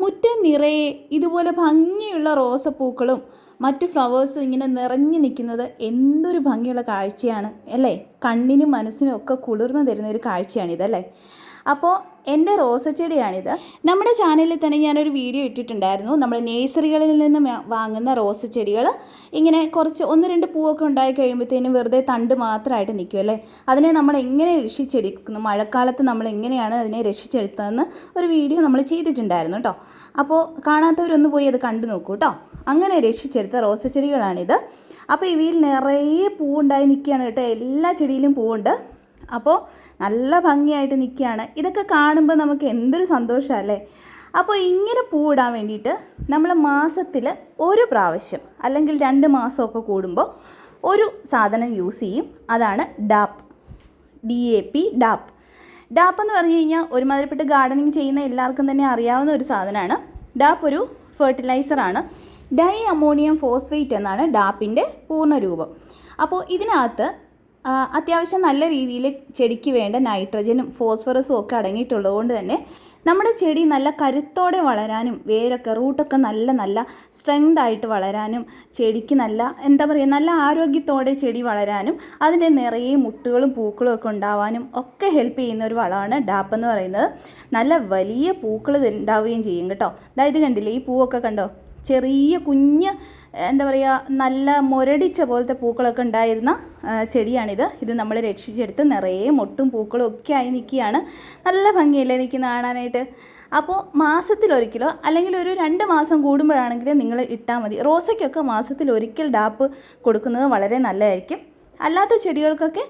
മുറ്റം നിറയെ ഇതുപോലെ ഭംഗിയുള്ള റോസപ്പൂക്കളും മറ്റു ഫ്ലവേഴ്സും ഇങ്ങനെ നിറഞ്ഞു നിൽക്കുന്നത് എന്തൊരു ഭംഗിയുള്ള കാഴ്ചയാണ് അല്ലേ? കണ്ണിനും മനസ്സിനും ഒക്കെ കുളിർമ തരുന്ന ഒരു കാഴ്ചയാണിതല്ലേ അപ്പോൾ എന്റെ റോസച്ചെടിയാണിത് നമ്മുടെ ചാനലിൽ തന്നെ ഞാനൊരു വീഡിയോ ഇട്ടിട്ടുണ്ടായിരുന്നു. നമ്മൾ നേഴ്സറികളിൽ നിന്ന് വാങ്ങുന്ന വാങ്ങുന്ന റോസച്ചെടികൾ ഇങ്ങനെ കുറച്ച് ഒന്ന് രണ്ട് പൂവൊക്കെ ഉണ്ടായി കഴിയുമ്പോഴത്തേനും വെറുതെ തണ്ട് മാത്രമായിട്ട് നിൽക്കും അല്ലേ? അതിനെ നമ്മൾ എങ്ങനെ രക്ഷിച്ചെടുക്കുന്നു? മഴക്കാലത്ത് നമ്മൾ എങ്ങനെയാണ് അതിനെ രക്ഷിച്ചെടുത്തതെന്ന് ഒരു വീഡിയോ നമ്മൾ ചെയ്തിട്ടുണ്ടായിരുന്നു കേട്ടോ അപ്പോൾ കാണാത്തവരൊന്ന് പോയി അത് കണ്ടു നോക്കൂ കേട്ടോ അങ്ങനെ രക്ഷിച്ചെടുത്ത റോസച്ചെടികളാണിത് അപ്പോൾ ഇവയിൽ നിറയെ പൂവുണ്ടായി നിൽക്കുകയാണ് കേട്ടോ. എല്ലാ ചെടിയിലും പൂവുണ്ട്. അപ്പോൾ നല്ല ഭംഗിയായിട്ട് നിൽക്കുകയാണ്. ഇതൊക്കെ കാണുമ്പോൾ നമുക്ക് എന്തൊരു സന്തോഷമല്ലേ അപ്പോൾ ഇങ്ങനെ പൂവിടാൻ വേണ്ടിയിട്ട് നമ്മൾ മാസത്തിൽ ഒരു പ്രാവശ്യം അല്ലെങ്കിൽ രണ്ട് മാസമൊക്കെ കൂടുമ്പോൾ ഒരു സാധനം യൂസ് ചെയ്യും. അതാണ് DAP. D A P DAP. DAP എന്ന് പറഞ്ഞു കഴിഞ്ഞാൽ ഒരുമാതിരിപ്പെട്ട് ഗാർഡനിങ് ചെയ്യുന്ന എല്ലാവർക്കും തന്നെ അറിയാവുന്ന ഒരു സാധനമാണ്. ഡാപ്പ് ഒരു ഫെർട്ടിലൈസറാണ് ഡൈ അമോണിയം ഫോസ്ഫേറ്റ് എന്നാണ് ഡാപ്പിന്റെ പൂർണരൂപം അപ്പോൾ ഇതിനകത്ത് അത്യാവശ്യം നല്ല രീതിയിൽ ചെടിക്ക് വേണ്ട നൈട്രജനും ഫോസ്ഫറസും ഒക്കെ അടങ്ങിയിട്ടുള്ളത് കൊണ്ട് തന്നെ നമ്മുടെ ചെടി നല്ല കരുത്തോടെ വളരാനും വേരൊക്കെ റൂട്ടൊക്കെ നല്ല നല്ല സ്ട്രെങ്ത് ആയിട്ട് വളരാനും ചെടിക്ക് നല്ല എന്താ പറയുക നല്ല ആരോഗ്യത്തോടെ ചെടി വളരാനും അതിന്റെ നിറയെ മുട്ടുകളും പൂക്കളും ഒക്കെ ഉണ്ടാവാനും ഒക്കെ ഹെൽപ്പ് ചെയ്യുന്ന ഒരു വളമാണ് ഡാപ്പ് എന്ന് പറയുന്നത്. നല്ല വലിയ പൂക്കൾ ഉണ്ടാവുകയും ചെയ്യും കേട്ടോ. അതായത് കണ്ടില്ലേ ഈ പൂവൊക്കെ കണ്ടോ? ചെറിയ കുഞ്ഞ് എന്താ പറയുക നല്ല മുരടിച്ച പോലത്തെ പൂക്കളൊക്കെ ഉണ്ടായിരുന്ന ചെടിയാണിത്. ഇത് നമ്മൾ രക്ഷിച്ചെടുത്ത് നിറയെ മൊട്ടും പൂക്കളും ഒക്കെ ആയി നിൽക്കുകയാണ്. നല്ല ഭംഗിയല്ലേ നിൽക്കുന്ന കാണാനായിട്ട്? അപ്പോൾ മാസത്തിലൊരിക്കലോ അല്ലെങ്കിൽ ഒരു രണ്ട് മാസം കൂടുമ്പോഴാണെങ്കിൽ നിങ്ങൾ ഇട്ടാൽ മതി. റോസയ്ക്കൊക്കെ മാസത്തിലൊരിക്കൽ ഡാപ്പ് കൊടുക്കുന്നത് വളരെ നല്ലതായിരിക്കും. അല്ലാത്ത ചെടികൾക്കൊക്കെ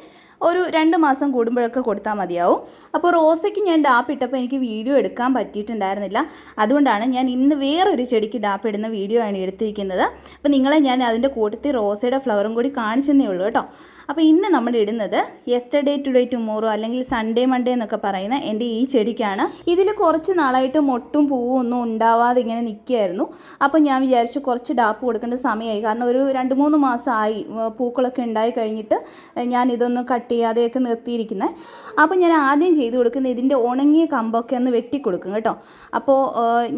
ഒരു രണ്ട് മാസം കൂടുമ്പോഴൊക്കെ കൊടുത്താൽ മതിയാവും. അപ്പോൾ റോസയ്ക്ക് ഞാൻ ഡാപ്പ് ഇട്ടപ്പോൾ എനിക്ക് വീഡിയോ എടുക്കാൻ പറ്റിയിട്ടുണ്ടായിരുന്നില്ല. അതുകൊണ്ടാണ് ഞാൻ ഇന്ന് വേറൊരു ചെടിക്ക് ഡാപ്പ് ഇടുന്ന വീഡിയോ ആണ് എടുത്തിരിക്കുന്നത്. അപ്പോൾ നിങ്ങളെ ഞാൻ അതിന്റെ കൂട്ടത്തിൽ റോസയുടെ ഫ്ലവറും കൂടി കാണിച്ചെന്നേ ഉള്ളൂ കേട്ടോ. അപ്പോൾ ഇന്ന് നമ്മൾ ഇടുന്നത് യെസ്റ്റർഡേ ടുഡേ ടുമോറോ അല്ലെങ്കിൽ സൺഡേ മൺഡേ എന്നൊക്കെ പറയുന്ന എന്റെ ഈ ചെടിക്കാണ്. ഇതിൽ കുറച്ച് നാളായിട്ട് മൊട്ടും പൂവും ഒന്നും ഉണ്ടാവാതെ ഇങ്ങനെ നിൽക്കുകയായിരുന്നു. അപ്പോൾ ഞാൻ വിചാരിച്ചു കുറച്ച് ഡാപ്പ് കൊടുക്കേണ്ട സമയമായി. കാരണം ഒരു രണ്ട് മൂന്ന് മാസമായി പൂക്കളൊക്കെ ഉണ്ടായി കഴിഞ്ഞിട്ട് ഞാൻ ഇതൊന്ന് കട്ട് ചെയ്യാതെയൊക്കെ നിർത്തിയിരിക്കുന്നത് അപ്പോൾ ഞാൻ ആദ്യം ചെയ്ത് കൊടുക്കുന്ന ഇതിന്റെ ഉണങ്ങിയ കമ്പൊക്കെ ഒന്ന് വെട്ടി കൊടുക്കും കേട്ടോ. അപ്പോൾ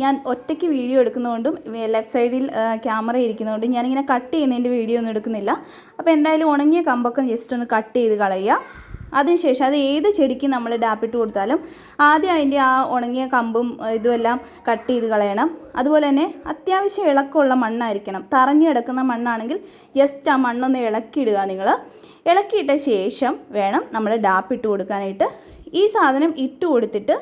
ഞാൻ ഒറ്റയ്ക്ക് വീഡിയോ എടുക്കുന്നതുകൊണ്ടും ലെഫ്റ്റ് സൈഡിൽ ക്യാമറ ഇരിക്കുന്നതുകൊണ്ടും ഞാനിങ്ങനെ കട്ട് ചെയ്യുന്നതിന്റെ വീഡിയോ ഒന്നും എടുക്കുന്നില്ല. അപ്പോൾ എന്തായാലും ഉണങ്ങിയ കമ്പൊക്കെ ജസ്റ്റ് ഒന്ന് കട്ട് ചെയ്ത് കളയുക. അതിനുശേഷം അത് ഏത് ചെടിക്ക് നമ്മൾ ഡാപ്പിട്ട് കൊടുത്താലും ആദ്യം അതിന്റെ ആ ഉണങ്ങിയ കമ്പും ഇതുമെല്ലാം കട്ട് ചെയ്ത് കളയണം. അതുപോലെ തന്നെ അത്യാവശ്യം ഇളക്കമുള്ള മണ്ണായിരിക്കണം. തറഞ്ഞു കിടക്കുന്ന മണ്ണാണെങ്കിൽ ജസ്റ്റ് ആ മണ്ണൊന്ന് ഇളക്കിയിടുക നിങ്ങൾ ഇളക്കിയിട്ട ശേഷം വേണം നമ്മൾ ഡാപ്പിട്ട് കൊടുക്കാനായിട്ട്. ഈ സാധനം ഇട്ട് കൊടുത്തിട്ട്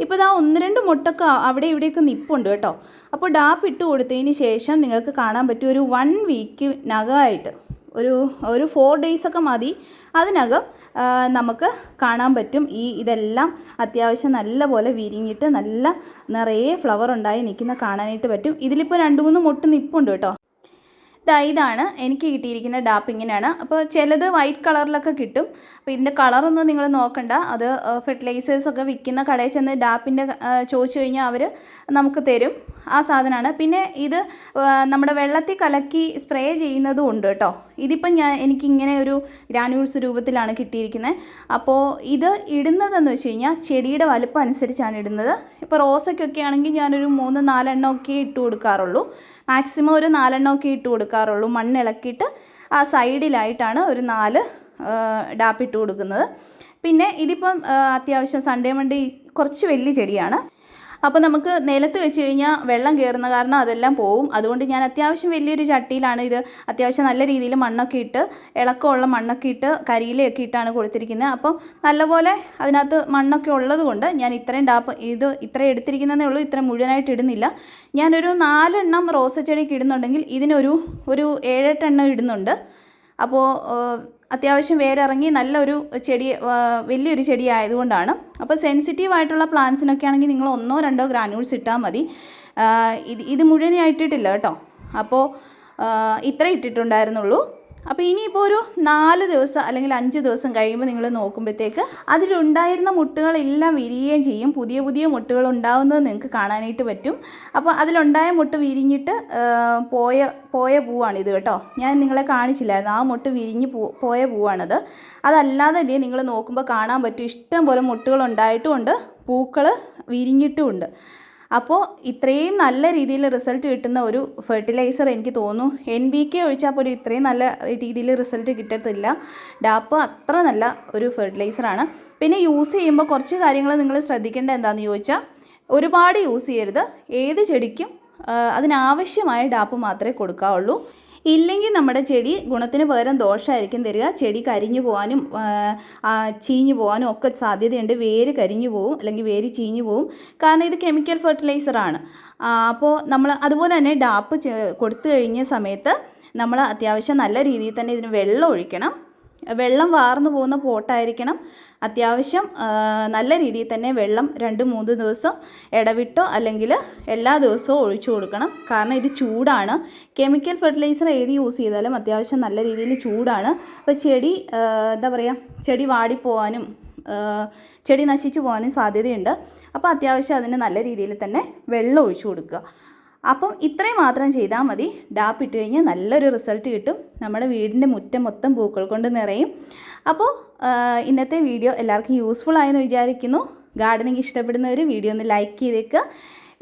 ഇപ്പോൾ ഇതാ ഒന്ന് രണ്ട് മുട്ടൊക്കെ അവിടെ ഇവിടെയൊക്കെ നിപ്പുണ്ട് കേട്ടോ. അപ്പോൾ ഡാപ്പ് ഇട്ട് കൊടുത്തതിന് ശേഷം നിങ്ങൾക്ക് കാണാൻ പറ്റും ഒരു വൺ വീക്ക് നഗമായിട്ട് ഒരു ഒരു ഫോർ ഡേയ്സ് ഒക്കെ മതി. അതിനകം നമുക്ക് കാണാൻ പറ്റും. ഈ ഇതെല്ലാം അത്യാവശ്യം നല്ല പോലെ വിരിഞ്ഞിട്ട് നല്ല നിറയെ ഫ്ലവർ ഉണ്ടായി നിൽക്കുന്ന കാണാനായിട്ട് പറ്റും. ഇതിലിപ്പോൾ രണ്ട് മൂന്ന് മുട്ട് നിപ്പുണ്ട് കേട്ടോ. ദാ ഇതാണ് എനിക്ക് കിട്ടിയിരിക്കുന്ന ഡാപ്പ് ഇങ്ങനെയാണ് അപ്പോൾ ചിലത് വൈറ്റ് കളറിലൊക്കെ കിട്ടും. അപ്പോൾ ഇതിന്റെ കളറൊന്നും നിങ്ങൾ നോക്കണ്ട. അത് ഫെർട്ടിലൈസേഴ്സ് ഒക്കെ വിൽക്കുന്ന കടയിൽ ചെന്ന് ഡാപ്പിന്റെ ചോദിച്ചു കഴിഞ്ഞാൽ അവർ നമുക്ക് തരും ആ സാധനമാണ്. പിന്നെ ഇത് നമ്മുടെ വെള്ളത്തിൽ കലക്കി സ്പ്രേ ചെയ്യുന്നതും ഉണ്ട് കേട്ടോ. ഇതിപ്പം ഞാൻ എനിക്കിങ്ങനെ ഒരു ഗ്രാനുൾസ് രൂപത്തിലാണ് കിട്ടിയിരിക്കുന്നത്. അപ്പോൾ ഇത് ഇടുന്നതെന്ന് വെച്ച് കഴിഞ്ഞാൽ ചെടിയുടെ വലുപ്പം അനുസരിച്ചാണ് ഇടുന്നത്. ഇപ്പോൾ റോസയ്ക്കൊക്കെ ആണെങ്കിൽ ഞാനൊരു മൂന്ന് നാലെണ്ണം ഒക്കെ ഇട്ട് കൊടുക്കാറുള്ളൂ. മാക്സിമം ഒരു നാലെണ്ണം ഒക്കെ ഇട്ട് കൊടുക്കാറുള്ളൂ മണ്ണ് ഇളക്കിയിട്ട് ആ സൈഡിലായിട്ടാണ് ഒരു നാല് ഡാപ്പിട്ട് കൊടുക്കുന്നത്. പിന്നെ ഇതിപ്പം അത്യാവശ്യം സൺഡേ മണ്ടി കുറച്ച് വലിയ ചെടിയാണ്. അപ്പോൾ നമുക്ക് നിലത്ത് വെച്ച് കഴിഞ്ഞാൽ വെള്ളം കയറുന്ന കാരണം അതെല്ലാം പോവും. അതുകൊണ്ട് ഞാൻ അത്യാവശ്യം വലിയൊരു ചട്ടിയിലാണ് ഇത് അത്യാവശ്യം നല്ല രീതിയിൽ മണ്ണൊക്കെ ഇട്ട് ഇളക്കമുള്ള മണ്ണൊക്കെ ഇട്ട് കരിയിലയൊക്കെ ഇട്ടാണ് കൊടുത്തിരിക്കുന്നത്. അപ്പം നല്ലപോലെ അതിനകത്ത് മണ്ണൊക്കെ ഉള്ളതുകൊണ്ട് ഞാൻ ഇത്രയും ഡാപ്പ് ഇത് ഇത്രയും എടുത്തിരിക്കുന്നതേ ഉള്ളൂ. ഇത്ര മുഴുവനായിട്ട് ഇടുന്നില്ല. ഞാനൊരു നാലെണ്ണം റോസ ചെടിക്ക് ഇടുന്നുണ്ടെങ്കിൽ ഇതിനൊരു ഒരു ഏഴെട്ടെണ്ണം ഇടുന്നുണ്ട്. അപ്പോൾ അത്യാവശ്യം വേരിറങ്ങി നല്ലൊരു ചെടി വലിയൊരു ചെടി ആയതുകൊണ്ടാണ്. അപ്പോൾ സെൻസിറ്റീവ് ആയിട്ടുള്ള പ്ലാന്റ്സിനൊക്കെ ആണെങ്കിൽ നിങ്ങൾ ഒന്നോ രണ്ടോ ഗ്രാനൂൾസ് ഇട്ടാൽ മതി. ഇത് ഇത് മുഴുവനായിട്ടിട്ടില്ല കേട്ടോ. അപ്പോൾ ഇത്ര ഇട്ടിട്ടുണ്ടായിരുന്നുള്ളൂ. അപ്പോൾ ഇനിയിപ്പോൾ ഒരു നാല് ദിവസം അല്ലെങ്കിൽ അഞ്ച് ദിവസം കഴിയുമ്പോൾ നിങ്ങൾ നോക്കുമ്പോഴത്തേക്ക് അതിലുണ്ടായിരുന്ന മുട്ടുകളെല്ലാം വിരിയുകയും ചെയ്യും. പുതിയ പുതിയ മുട്ടുകൾ ഉണ്ടാവുന്നത് നിങ്ങൾക്ക് കാണാനായിട്ട് പറ്റും. അപ്പോൾ അതിലുണ്ടായ മുട്ട് വിരിഞ്ഞിട്ട് പോയ പോയ പൂവാണിത് കേട്ടോ. ഞാൻ നിങ്ങളെ കാണിച്ചില്ലായിരുന്നു. ആ മുട്ട് വിരിഞ്ഞ് പോയ പൂവാണത്. അതല്ലാതെ തന്നെ നിങ്ങൾ നോക്കുമ്പോൾ കാണാൻ പറ്റും. ഇഷ്ടം പോലെ മുട്ടുകൾ ഉണ്ടായിട്ടുമുണ്ട്. പൂക്കൾ വിരിഞ്ഞിട്ടുമുണ്ട്. അപ്പോൾ ഇത്രയും നല്ല രീതിയിൽ റിസൾട്ട് കിട്ടുന്ന ഒരു ഫെർട്ടിലൈസർ എനിക്ക് തോന്നുന്നു. എൻ ബി കെ ഒഴിച്ചാൽ പോലും ഇത്രയും നല്ല രീതിയിൽ റിസൾട്ട് കിട്ടത്തില്ല. ഡാപ്പ് അത്ര നല്ല ഒരു ഫെർട്ടിലൈസറാണ് പിന്നെ യൂസ് ചെയ്യുമ്പോൾ കുറച്ച് കാര്യങ്ങൾ നിങ്ങൾ ശ്രദ്ധിക്കേണ്ട എന്താണെന്ന് ചോദിച്ചാൽ ഒരുപാട് യൂസ് ചെയ്യരുത്. ഏത് ചെടിക്കും അതിനാവശ്യമായ ഡാപ്പ് മാത്രമേ കൊടുക്കാവുള്ളൂ. ഇല്ലെങ്കിൽ നമ്മുടെ ചെടി ഗുണത്തിന് പകരം ദോഷമായിരിക്കും തരിക. ചെടി കരിഞ്ഞു പോകാനും ചീഞ്ഞു പോകാനും ഒക്കെ സാധ്യതയുണ്ട്. വേര് കരിഞ്ഞു പോവും അല്ലെങ്കിൽ വേര് ചീഞ്ഞു പോവും. കാരണം ഇത് കെമിക്കൽ ഫെർട്ടിലൈസറാണ് അപ്പോൾ നമ്മൾ അതുപോലെ തന്നെ ഡാപ്പ് കൊടുത്തു കഴിഞ്ഞ സമയത്ത് നമ്മൾ അത്യാവശ്യം നല്ല രീതിയിൽ തന്നെ ഇതിന് വെള്ളം ഒഴിക്കണം. വെള്ളം വാർന്നു പോകുന്ന പോട്ടായിരിക്കണം. അത്യാവശ്യം നല്ല രീതിയിൽ തന്നെ വെള്ളം രണ്ട് മൂന്ന് ദിവസം ഇടവിട്ടോ അല്ലെങ്കിൽ എല്ലാ ദിവസവും ഒഴിച്ചു കൊടുക്കണം. കാരണം ഇത് ചൂടാണ്. കെമിക്കൽ ഫെർട്ടിലൈസർ ഏത് യൂസ് ചെയ്താലും അത്യാവശ്യം നല്ല രീതിയിൽ ചൂടാണ്. അപ്പോൾ ചെടി എന്താ പറയുക ചെടി വാടിപ്പോവാനും ചെടി നശിച്ചു പോകാനും സാധ്യതയുണ്ട്. അപ്പോൾ അത്യാവശ്യം അതിന് നല്ല രീതിയിൽ തന്നെ വെള്ളം ഒഴിച്ചു കൊടുക്കുക. അപ്പം ഇത്രയും മാത്രം ചെയ്താൽ മതി. ഡാപ്പ് ഇട്ട് കഴിഞ്ഞാൽ നല്ലൊരു റിസൾട്ട് കിട്ടും. നമ്മുടെ വീടിന്റെ മുറ്റം മൊത്തം പൂക്കൾ കൊണ്ട് നിറയും. അപ്പോൾ ഇന്നത്തെ വീഡിയോ എല്ലാവർക്കും യൂസ്ഫുൾ ആയെന്ന് വിചാരിക്കുന്നു. ഗാർഡനിങ് ഇഷ്ടപ്പെടുന്നവർ വീഡിയോ ഒന്ന് ലൈക്ക് ചെയ്തേക്കുക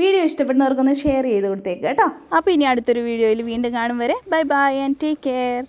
വീഡിയോ ഇഷ്ടപ്പെടുന്നവർക്കൊന്ന് ഷെയർ ചെയ്ത് കൊടുത്തേക്കുക കേട്ടോ. അപ്പോൾ ഇനി അടുത്തൊരു വീഡിയോയിൽ വീണ്ടും കാണും വരെ. Bye bye and take care